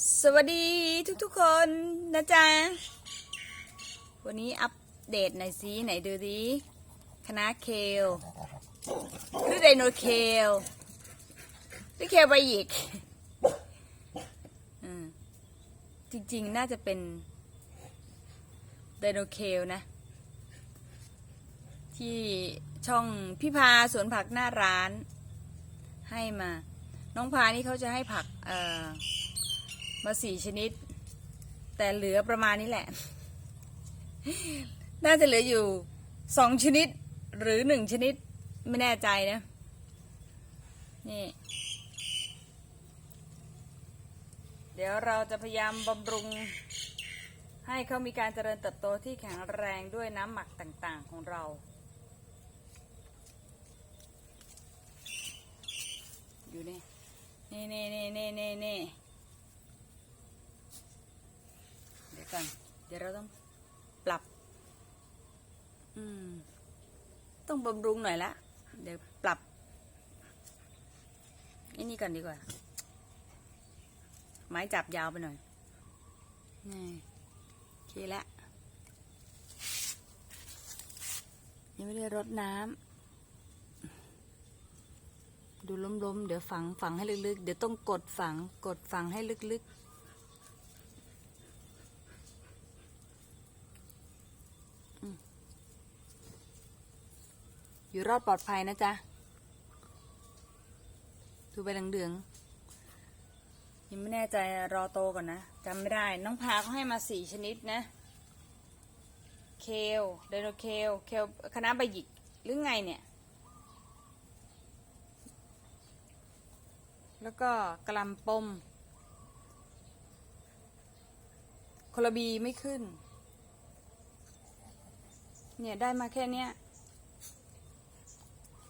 สวัสดีทุกๆคนนะจ๊ะ วันนี้อัปเดตหน่อยสิไหนดูดิคณะเคลหรือไดโนเคลหรือเคลใบหยิกอจริงๆ น่าจะเป็นไดโนเคลนะ ที่ช่องพี่พาสวนผักหน้าร้านให้มา น้องพานี่เขาจะให้ผัก เอ่อ มาสี่ชนิด แต่เหลือประมาณนี้แหละ น่าจะเหลืออยู่สองชนิดหรือหนึ่งชนิดไม่แน่ใจนะ นี่ เดี๋ยวเราจะพยายามบำรุง ให้เขามีการเจริญเติบโตที่แข็งแรงด้วยน้ำหมักต่างๆของเราอยู่นี่นี่นี่นี่นี่นี่นี่ เดี๋ยว ก่อนเดี๋ยวเราต้องปรับ อืม ต้องบำรุงหน่อยละ เดี๋ยวปรับไอ้นี่ก่อนดีกว่า ไม้จับยาวไปหน่อย นี่โอเคละยังไม่ได้รดน้ำ ดูล้มๆ เดี๋ยวฝังฝังให้ลึกๆ เดี๋ยวต้องกดฝัง กดฝังให้ลึกๆ อยู่รอดปลอดภัยนะจ๊ะ ดูไปเหลืองๆยังไม่แน่ใจรอโตก่อนนะจำไม่ได้ น้องพาเขาให้มาสี่ชนิดนะ เคลไดโนเคลเคลคณะใบหยิกหรือไงเนี่ย แล้วก็กระหลำปมโคลบีไม่ขึ้น เนี่ยได้มาแค่เนี้ย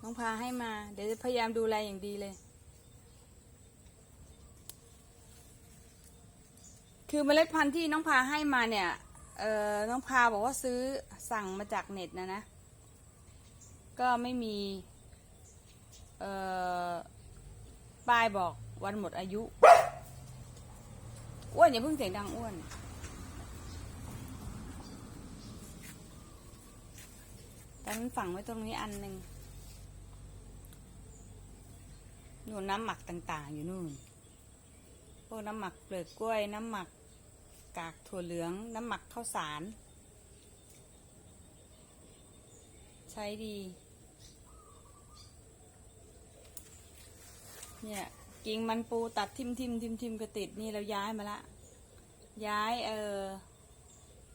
น้องพาให้มา เดี๋ยวจะพยายามดูแลอย่างดีเลย คือเมล็ดพันธุ์ที่น้องพาให้มาเนี่ย เอ่อ น้องพาบอกว่าซื้อสั่งมาจากเน็ตนะนะ ก็ไม่มี เอ่อ ป้ายบอกวันหมดอายุ อ้วนอย่าเพิ่งเสียงดังอ้วนแต่มันฝังไว้ตรงนี้อันหนึ่ง นู่นน้ำหมักต่างๆ อยู่นู่น พวกน้ำหมักเปลือกกล้วย น้ำหมักกากถั่วเหลือง น้ำหมักข้าวสาร ใช้ดี เนี่ยกิ่งมันปูตัดทิมทิมทิมทิมกระติดนี่เราย้ายมาละ ย้ายเออ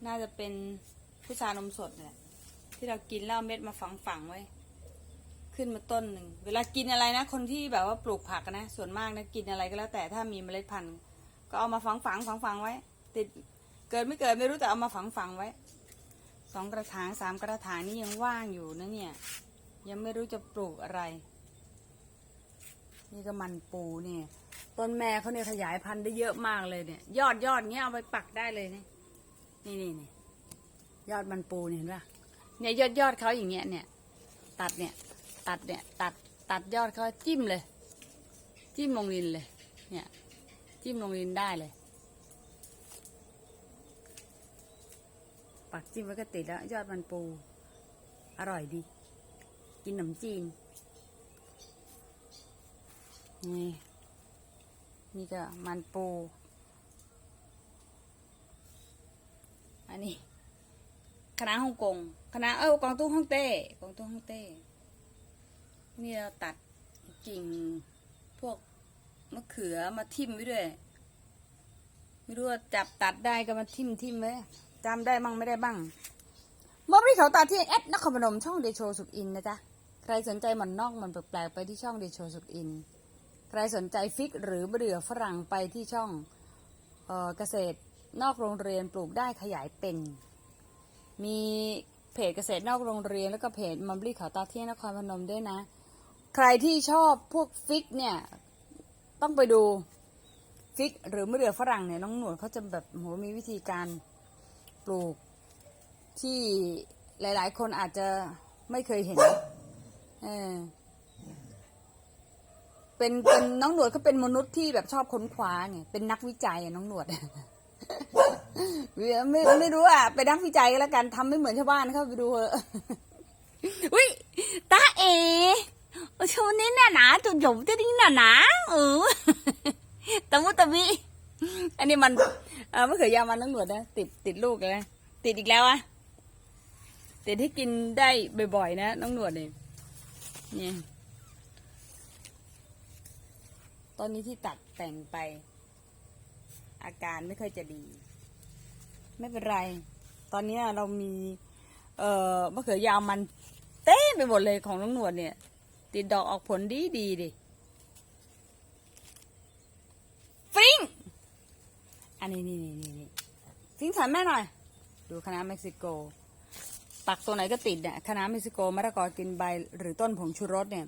น่าจะเป็นพุทรานมสดเนี่ยที่เรากินแล้วเอาเม็ดมาฝังฝังไว้ ขึ้นมาต้นหนึ่งเวลากินอะไรนะ คนที่แบบว่าปลูกผักนะ ส่วนมากนะกินอะไรก็แล้วแต่ถ้ามีเมล็ดพันธุ์ ก็เอามาฝังฝังฝังฝังไว้ ติดเกิดไม่เกิดไม่รู้แต่เอามาฝังฝังไว้สองกระถางสามกระถางนี่ยังว่างอยู่นะเนี่ย ยังไม่รู้จะปลูกอะไร นี่ก็มันปูเนี่ยต้นแม่เขาเนี่ยขยายพันธุ์ได้เยอะมากเลยเนี่ย ยอดยอดเงี้ยเอาไปปักได้เลยเนี่ยนี่นี่นี่ยอดมันปูเนี่ยเห็นปะเนี่ยยอดยอดเขาอย่างเงี้ยเนี่ย ตัดเนี่ย ตัดเนี่ย ตัดตัดยอดเขาจิ้มเลย จิ้มลงดินเลย เนี่ย จิ้มลงดินได้เลย ปักจิ้มไว้ก็ติดแล้ว ยอดมันปู อร่อยดี กินขนมจีน นี่นี่ก็มันปู อันนี้คณะฮ่องกงคณะเออกวางตุ้ฮ่องเต้กวางตุ้ฮ่องเต้ นี่เราตัดกิ่งพวกมะเขือมาทิ่มไว้ด้วย ไม่รู้ว่าจับตัดได้ก็มาทิ่มทิ่มไว้จำได้บ้างไม่ได้บ้างมอบที่เขาตัดที่แอดนครพนมช่องเดโชสุกอินนะจ๊ะ ใครสนใจหมันนอกหมันแปลกๆไปที่ช่องเดโชสุกอิน ใครสนใจฟิกหรือมะเดื่อฝรั่งไปที่ช่องเออเกษตรนอกโรงเรียนปลูกได้ขยายเป็น มีเพจเกษตรนอกโรงเรียนแล้วก็เพจมัมบลี่เขาตาเที่นครพนมด้วยนะ ใครที่ชอบพวกฟิกเนี่ย ต้องไปดูฟิกหรือมะเดื่อฝรั่งเนี่ยน้องหนวดเขาจะแบบโหมีวิธีการปลูกที่หลาย ๆ คนอาจจะไม่เคยเห็นเออเป็นเป็นน้องหนวดเขาเป็นมนุษย์ที่แบบชอบค้นคว้าไงเป็นนักวิจัยน้องหนวดไม่ไม่รู้อะเป็นนักวิจัยก็แล้วกันทำไม่เหมือนชาวบ้านเข้าไปดูเถอะอุ้ยตาเอ โอ้ชวนี้น่หนาจุดหยมจะดิ้งน่หนาเออตะมุตะมิอันนี้มันเออมะเขือยาวมันน้องหนวดนะติดติดลูกเลยติดอีกแล้วอะติดที่กินได้บ่อยๆนะน้องหนวดเนี่ยนี่ตอนนี้ที่ตัดแต่งไป อาการไม่ค่อยจะดี ไม่เป็นไร ตอนนี้เรามี เอ่อมะเขือยาวมันเต้ไปหมดเลยของน้องหนวดเนี่ย ติดดอกออกผลดีดีดิฟริ้งอันนี้นี่นี่นี่นี่ฟริ้งสอนแม่หน่อย ดูคณะเม็กซิโกปักตัวไหนก็ติดเนี่ยคณะเม็กซิโกมะละกอกินใบ หรือต้นผงชูรสเนี่ย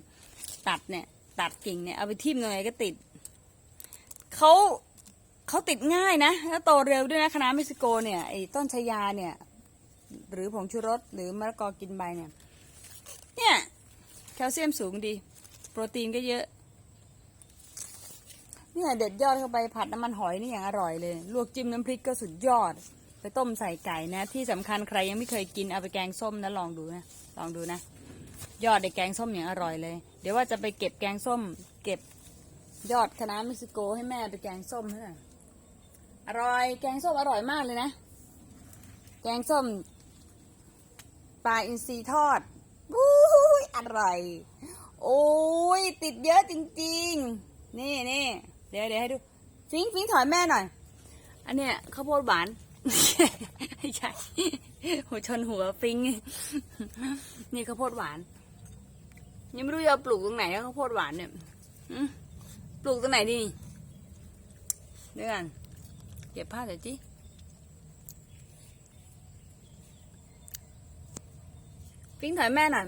ตัดเนี่ย ตัดกิ่งเนี่ยเอาไปทิ่มตรงไหนก็ติดเขาเขาติดง่ายนะแล้วโตเร็วด้วยนะคณะเม็กซิโกเนี่ยไอ้ต้นชายาเนี่ย หรือผงชูรสหรือมะละกอกินใบเนี่ย เนี่ยแค ลเซียมสูงดี โปรตีนก็เยอะเนี่ยเด็ดยอดเข้าไปผัดน้ำมันหอยนี่อย่างอร่อยเลย ลวกจิ้มน้ำพริกก็สุดยอด ไปต้มใส่ไก่นะ ที่สำคัญใครยังไม่เคยกินเอาไปแกงส้มนะลองดูนะลองดูนะ ยอดในแกงส้มอย่างอร่อยเลย เดี๋ยวว่าจะไปเก็บแกงส้ม เก็บยอดคะน้าเม็กซิโกให้แม่ไปแกงส้มให้หน่อยอร่อยแกงส้มอร่อยมากเลยนะ แกงส้มปลาอินทรีทอด อุ้ยอร่อย โอ้ยติดเยอะจริง ๆ นี่นี่เดี๋ยวเดี๋ยวให้ดูฟิงฟิงถอยแม่หน่อย อันเนี้ยข้าวโพดหวานไม่ใช่หัวชนหัวฟิงนี่ข้าวโพดหวาน ยังไม่รู้จะเอาปลูกตรงไหนอะข้าวโพดหวานเนี่ยอืมปลูกตรงไหนดีเดี๋ยวกันเก็บผ้าเดี๋ยวจี ฟิงถอยแม่หน่อย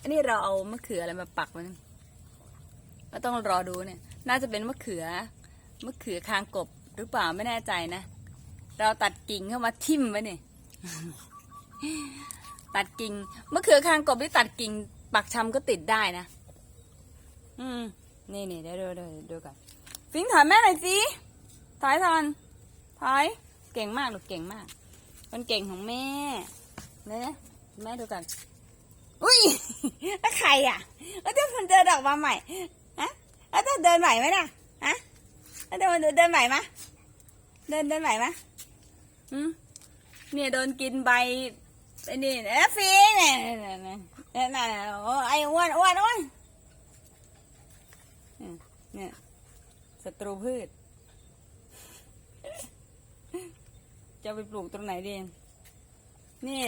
อันนี้เราเอามะเขืออะไรมาปักไว้นก็ต้องรอดูเนี่ย น่าจะเป็นมะเขือ มะเขือคางกบหรือเปล่าไม่แน่ใจนะ เราตัดกิ่งเข้ามาทิ่มไว้เนี่ย ตัดกิ่ง มะเขือคางกบที่ตัดกิ่ง ปักชำก็ติดได้นะ อืม นี่นี่เดี๋ยวดูดูดูกันฟิงถอยแม่หน่อยสิถอยทอนถอย เก่งมากลูเก่งมากคนเก่งของแม่เนี่ย แม่ดูกัน อุ้ยแล้วใครอะ แล้วเดี๋ยวมันเดินออกมาใหม่ ฮะ แล้วจะเดินไหวไหมน่ะ ฮะ แล้วเดินเดินไหวไหมเดินเดินไหวไหมอืมเนี่ยโดนกินใบไอ้นี่เอ้ฟีเนี่ยเนี่ยนี่ยนี่ยเนี่โอ้ไอ้อ้วนอ้วนอ้วนเนี่ยศัตรูพืช จะไปปลูกตรงไหนดีนี่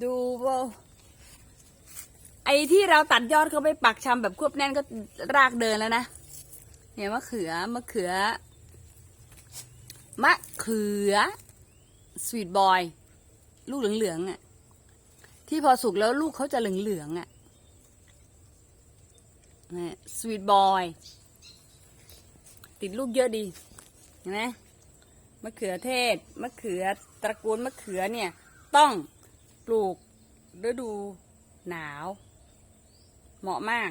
ดูว่าไอ้ที่เราตัดยอดเขาไปปักชำแบบควบแน่นก็รากเดินแล้วนะ เนี่ยมะเขือมะเขือ มะเขือสวีทบอย ลูกเหลืองๆอะ ที่พอสุกแล้วลูกเขาจะเหลืองๆอะนี่สวีทบอย ติดลูกเยอะดีเห็นไหมมะเขือเทศ มะเขือตระกูลมะเขือเนี่ย ต้อง ปลูกฤดูหนาว เหมาะมาก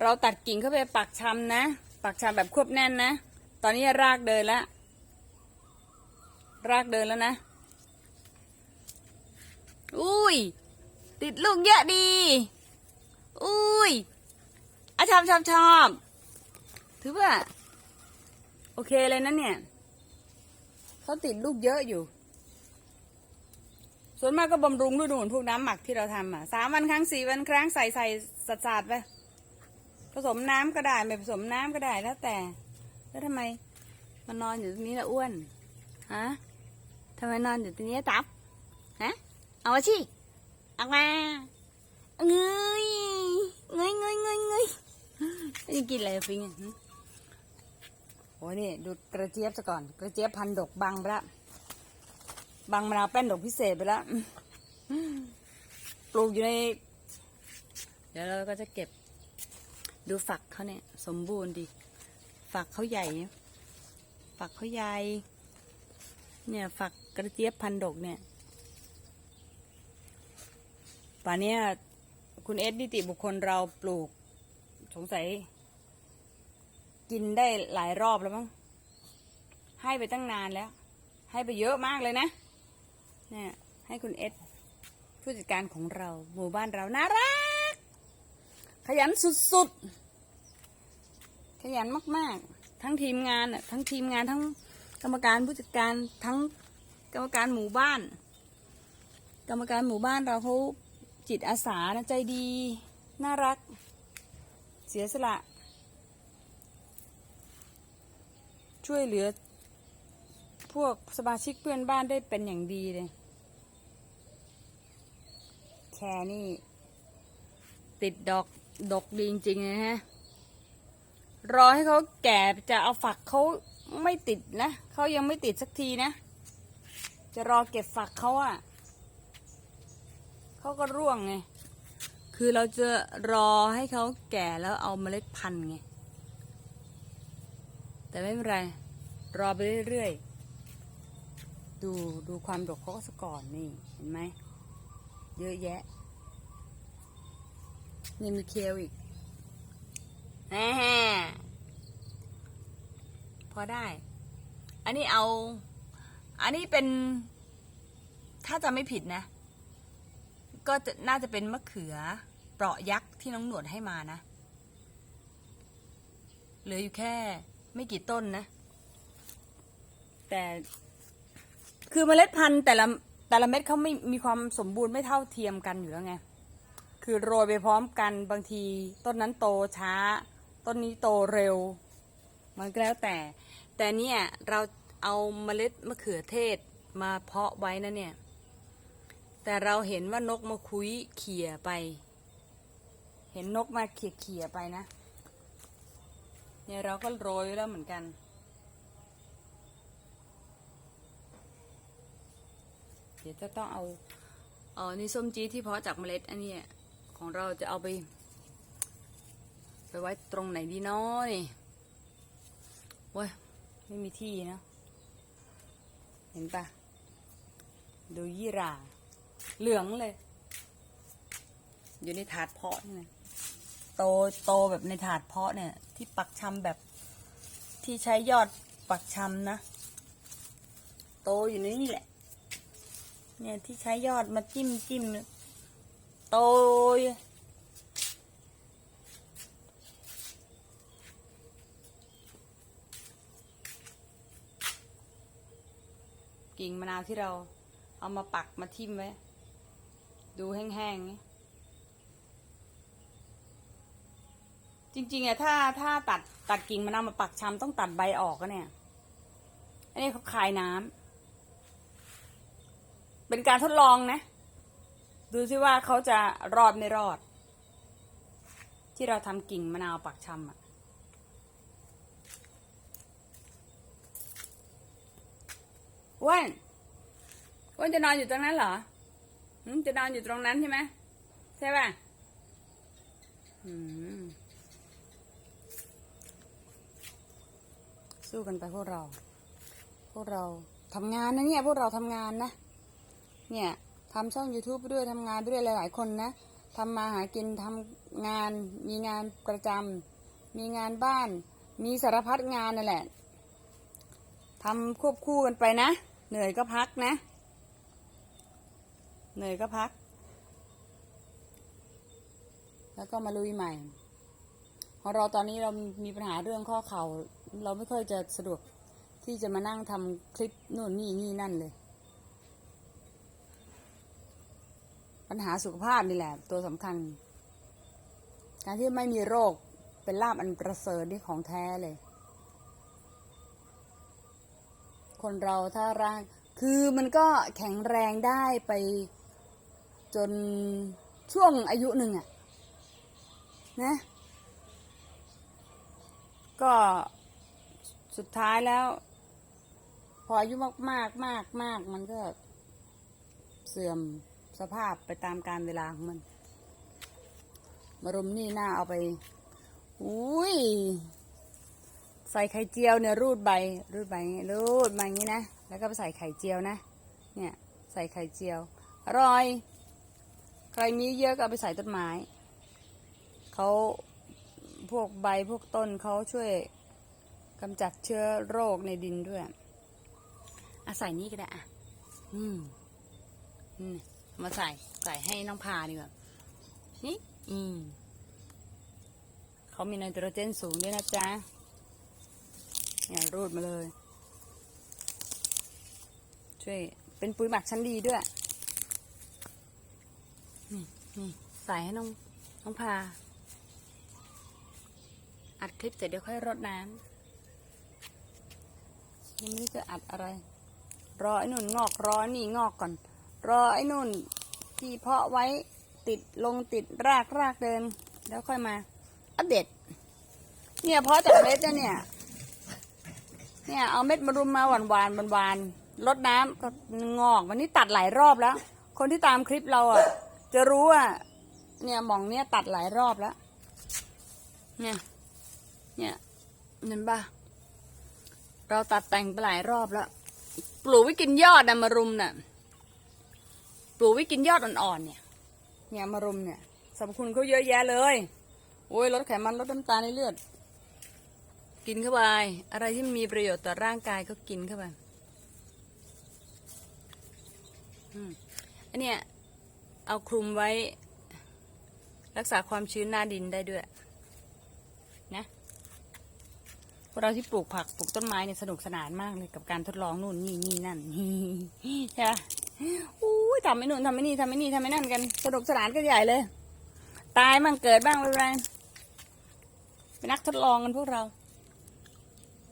เราตัดกิ่งเข้าไปปักชำนะ ปักชำแบบควบแน่นนะ ตอนนี้รากเดินแล้ว รากเดินแล้วนะ อุ้ย ติดลูกเยอะดี อุ้ยอะชอบชอบชอบถือว่า โอเคเลยนะเนี่ย เขาติดลูกเยอะอยู่ ส่วนมากก็บำรุงด้วยนู่นพวกน้ำหมักที่เราทำอะสามวันครั้งสี่วันครั้งใส่ใส่สัดสาดไปผสมน้ำก็ได้ไม่ผสมน้ำก็ได้แล้วแต่ แล้วทำไมมันนอนอยู่ตรงนี้ละอ้วนฮะทำไมนอนอยู่ตรงนี้ตับฮะเอามาสิเอามาเงยเงยเงยเงยเงยจะกินอะไรฟิงอะหึโอ้ยนี่ดูกระเจี๊ยบซะก่อน กระเจี๊ยบพันดกบังไปละ บังมะนาวแป้นดอกพิเศษไปแล้วปลูกอยู่ใน เดี๋ยวเราก็จะเก็บดูฝักเขาเนี่ย สมบูรณ์ดี ฝักเขาใหญ่ ฝักเขาใหญ่ เนี่ยฝักกระเจี๊ยบพันดกเนี่ยป่านเนี้ยคุณเอสนิติบุคคลเราปลูก สงสัย กินได้หลายรอบแล้วมั้งให้ไปตั้งนานแล้ว ให้ไปเยอะมากเลยนะ เนี่ย ให้คุณเอสผู้จัดการของเรา หมู่บ้านเราน่ารัก ขยันสุดๆ ขยันมากๆ ทั้งทีมงานอะทั้งทีมงานทั้งกรรมการผู้จัดการทั้งกรรมการหมู่บ้าน กรรมการหมู่บ้านเราเขาจิตอาสานะใจดี น่ารัก เสียสละ ช่วยเหลือพวกสมาชิกเพื่อนบ้านได้เป็นอย่างดีเลย แค่นี่ ติดดอกดกดีจริงๆนะฮะ รอให้เขาแก่จะเอาฝักเขาไม่ติดนะเขายังไม่ติดสักทีนะ จะรอเก็บฝักเขาอะเขาก็ร่วงไง คือเราจะรอให้เขาแก่แล้วเอาเมล็ดพันธุ์ไง แต่ไม่เป็นไร รอไปเรื่อยๆ ดูดูความดกเขาก็สก่อนนี่ เห็นไหม เยอะแยะ นี่มีเคลอีกแน่พอได้ อันนี้เอา อันนี้เป็น ถ้าจะไม่ผิดนะ ก็จะน่าจะเป็นมะเขือ เปราะยักษ์ที่น้องหนวดให้มานะ เหลืออยู่แค่ไม่กี่ต้นนะ แต่ คือเมล็ดพันธุ์แต่ละ แต่ละเม็ดเขาไม่มีความสมบูรณ์ไม่เท่าเทียมกันอยู่แล้วไง คือโรยไปพร้อมกันบางทีต้นนั้นโตช้า ต้นนี้โตเร็ว มันก็แล้วแต่ แต่เนี่ยเราเอาเมล็ดมะเขือเทศมาเพาะไว้นะเนี่ย แต่เราเห็นว่านกมาคุยเขี่ยไป เห็นนกมาเขี่ยเขี่ยไปนะ เนี่ยเราก็โรยแล้วเหมือนกัน เดี๋ยวจะต้องเอาเออนี่ส้มจี๊ดที่เพาะจากเมล็ดอันนี้ของเราจะเอาไป ไปไว้ตรงไหนดีเนาะนี่เว้ยไม่มีที่นะ เห็นปะดูยี่ราเหลืองเลย อยู่ในถาดเพาะนี่นะโตโตแบบในถาดเพาะเนี่ย ที่ปักชำแบบที่ใช้ยอดปักชำนะ โตอยู่ในนี่แหละ เนี่ยที่ใช้ยอดมาจิ้มจิ้มโตยกิ่งมะนาวที่เราเอามาปักมาทิ่มไว้ ดูแห้งๆนี่จริงๆอะถ้าถ้าตัดตัดกิ่งมะนาวมาปักชำต้องตัดใบออกก็เนี่ย อันนี้เขาคายน้ำ เป็นการทดลองนะ ดูซิว่าเขาจะรอดไม่รอด ที่เราทำกิ่งมะนาวปักชำอะอ้วนอ้นจะนอนอยู่ตรงนั้นเหรอหึจะนอนอยู่ตรงนั้นใช่ไหมใช่ป่ะสู้กันไปพวกเรา พวกเราทำงานนะเนี่ย พวกเราทำงานนะ เนี่ยทำช่อง YouTube ไปด้วยทำงานไปด้วยหลาย ๆ คนนะทำมาหากินทำงาน มีงานประจำมีงานบ้าน มีสารพัดงานนั่นแหละทำควบคู่กันไปนะ เหนื่อยก็พักนะ เหนื่อยก็พัก แล้วก็มาลุยใหม่ของเราตอนนี้เรามีปัญหาเรื่องข้อเข่า เราไม่ค่อยจะสะดวกที่จะมานั่งทำคลิปนู่นนี่นี่นั่นเลย ปัญหาสุขภาพนี่แหละ ตัวสำคัญ การที่ไม่มีโรคเป็นลาบอันประเสริฐนี่ของแท้เลย คนเราถ้าร่าง คือมันก็แข็งแรงได้ไปจนช่วงอายุหนึ่งอะนะ ก็สุดท้ายแล้ว พออายุมากมากมากมากมันก็เสื่อม สภาพไปตามการเวลาของมัน มารมนี่หน้าเอาไป อุ้ย ใส่ไข่เจียวเนี่ยรูดใบ รูดใบรูดมาอย่างนี้นะ แล้วก็ไปใส่ไข่เจียวนะ เนี่ย ใส่ไข่เจียว อร่อย ใครมีเยอะก็เอาไปใส่ต้นไม้ เขาพวกใบพวกต้นเขาช่วยกำจัดเชื้อโรคในดินด้วยอาศัยนี้ก็ได้อะ อืม อืม มาใส่ใส่ให้น้องพาดีกว่านี่อืมเขามีไนโตรเจนสูงด้วยนะจ๊ะเนี่ยรูดมาเลย ช่วย เป็นปุ๋ยหมักชั้นดีด้วยนี่นี่ใส่ให้น้องน้องพา อัดคลิปเสร็จเดี๋ยวค่อยรดน้ำยังไม่รู้จะอัดอะไร รอไอ้นุ่นงอกรอนี่งอกก่อน รอไอ้นุ่นที่เพาะไว้ติดลงติดรากรากเดิมแล้วค่อยมา อัปเดตเนี่ยเพาะจากเม็ดเนี่ย เนี่ยเอาเม็ดมารุมมาหวานหวานหวานหวานๆรดน้ำก็งอกวันนี้ตัดหลายรอบแล้ว คนที่ตามคลิปเราอะ จะรู้ว่าเนี่ยหมองเนี่ยตัดหลายรอบแล้ว เนี่ย เนี่ยเห็นปะเราตัดแต่งไปหลายรอบแล้ว ปลูกไว้กินยอดนะมารุมน่ะ ลูกไว้กินยอดอ่อนๆเนี่ย เนี่ยมารุมเนี่ยสรรพคุณเขาเยอะแยะเลย โอ้ยลดไขมันลดน้ำตาลในเลือด กินเข้าไป อะไรที่มันมีประโยชน์ต่อร่างกายก็กินเข้าไปอันเนี้ยเอาคลุมไว้ รักษาความชื้นหน้าดินได้ด้วย นะพวกเราที่ปลูกผักปลูกต้นไม้เนี่ยสนุกสนานมากเลยกับการทดลองนู่นนี่นี่นั่นใช่ปะ อู้ทำไม่นู่นทำไม่นี่ทำไม่นี่ทำไม่นั่นกันสนุกสนานกันใหญ่เลย ตายบ้างเกิดบ้างไม่เป็นไรเป็นนักทดลองกันพวกเรา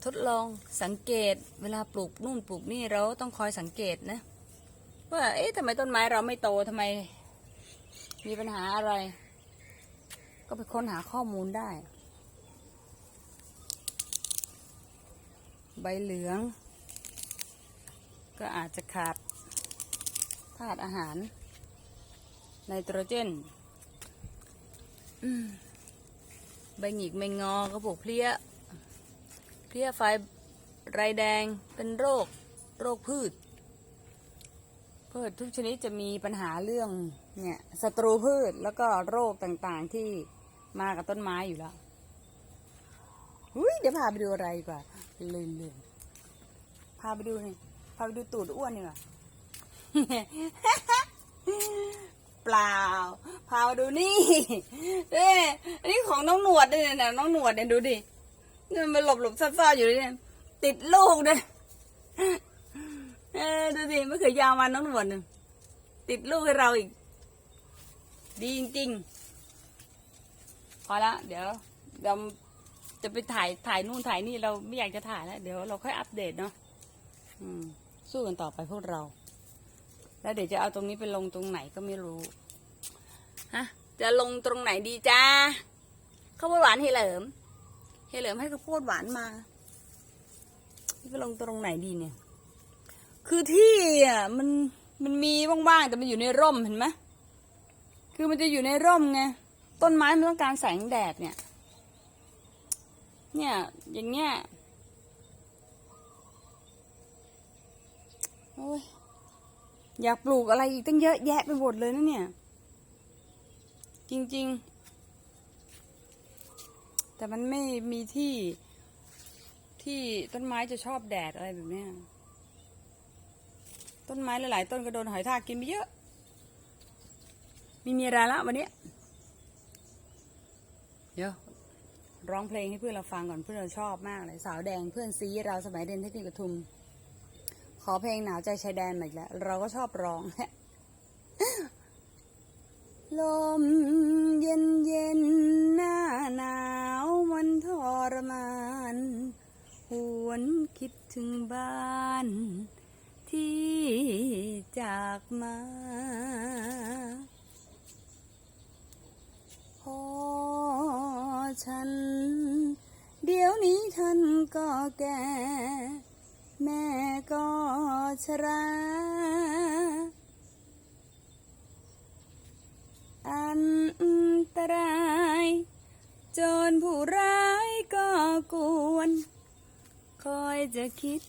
ทดลองสังเกต เวลาปลูกนู่นปลูกนี่เราต้องคอยสังเกตนะว่าเอ๊ะทำไมต้นไม้เราไม่โตทำไม มีปัญหาอะไร ก็ไปค้นหาข้อมูลได้ ใบเหลือง ก็อาจจะขาด ธาตุอาหารไนโตรเจนใบหงิกใบงอก็ปลูกเพลี้ย เพลี้ยไฟไรแดงเป็นโรค โรคพืช พืชทุกชนิดจะมีปัญหาเรื่องเนี่ยศัตรูพืชแล้วก็โรคต่างๆที่มากับต้นไม้อยู่แล้วอุ้ยเดี๋ยวพาไปดูอะไรดีกว่าลืมลืมพาไปดูนี่พาไปดูตูดอ้วนนี่ก่อ เปล่า พามาดูนี่เอ้อันนี้ของน้องหนวดด้วยเนี่ยน้องหนวดเนี่ยดูดินี่มันหลบหลบซ่อนๆอยู่เนี่ยติดลูกด้วยเออดูดิไม่เคยยาวมาน้องหนวดหนึ่งติดลูกให้เราอีก ดีจริงๆ พอละเดี๋ยวเราจะไปถ่ายถ่ายนู่นถ่ายนี่เราไม่อยากจะถ่ายแล้วเดี๋ยวเราค่อยอัปเดตเนาะสู้กันต่อไปพวกเรา แล้วเดี๋ยวจะเอาตรงนี้ไปลงตรงไหนก็ไม่รู้ ฮะ จะลงตรงไหนดีจ้าข้าวโพดหวานเฮเหลิมเฮเหลิมให้ข้าวโพดหวานมาไปลงตรงไหนดีเนี่ย คือที่อะมันมันมีว่างๆแต่มันอยู่ในร่มเห็นไหมคือมันจะอยู่ในร่มไงต้นไม้มันต้องการแสงแดดเนี่ย เนี่ยอย่างเงี้ยโอ้ย อยากปลูกอะไรอีกตั้งเยอะแยะไปหมดเลยนะเนี่ย จริง ๆ แต่มันไม่มีที่ที่ต้นไม้จะชอบแดดอะไรแบบเนี้ยต้นไม้หลายๆต้นก็โดนหอยทากกินไปเยอะ มีมีอะไรละวันนี้เดี๋ยวร้องเพลงให้เพื่อนเราฟังก่อนเพื่อนเราชอบมากเลย สาวแดงเพื่อนซีเราสมัยเรียนเทคนิคปทุม ขอเพลงหนาวใจชายแดนมาอีกแล้ว เราก็ชอบร้องลมเย็นเย็นหน้าหนาวมันทรมานหวนคิดถึงบ้าน ที่จากมาพอฉัน ชราอันตรายจนผู้ร้ายก็กวน คอยจะคิด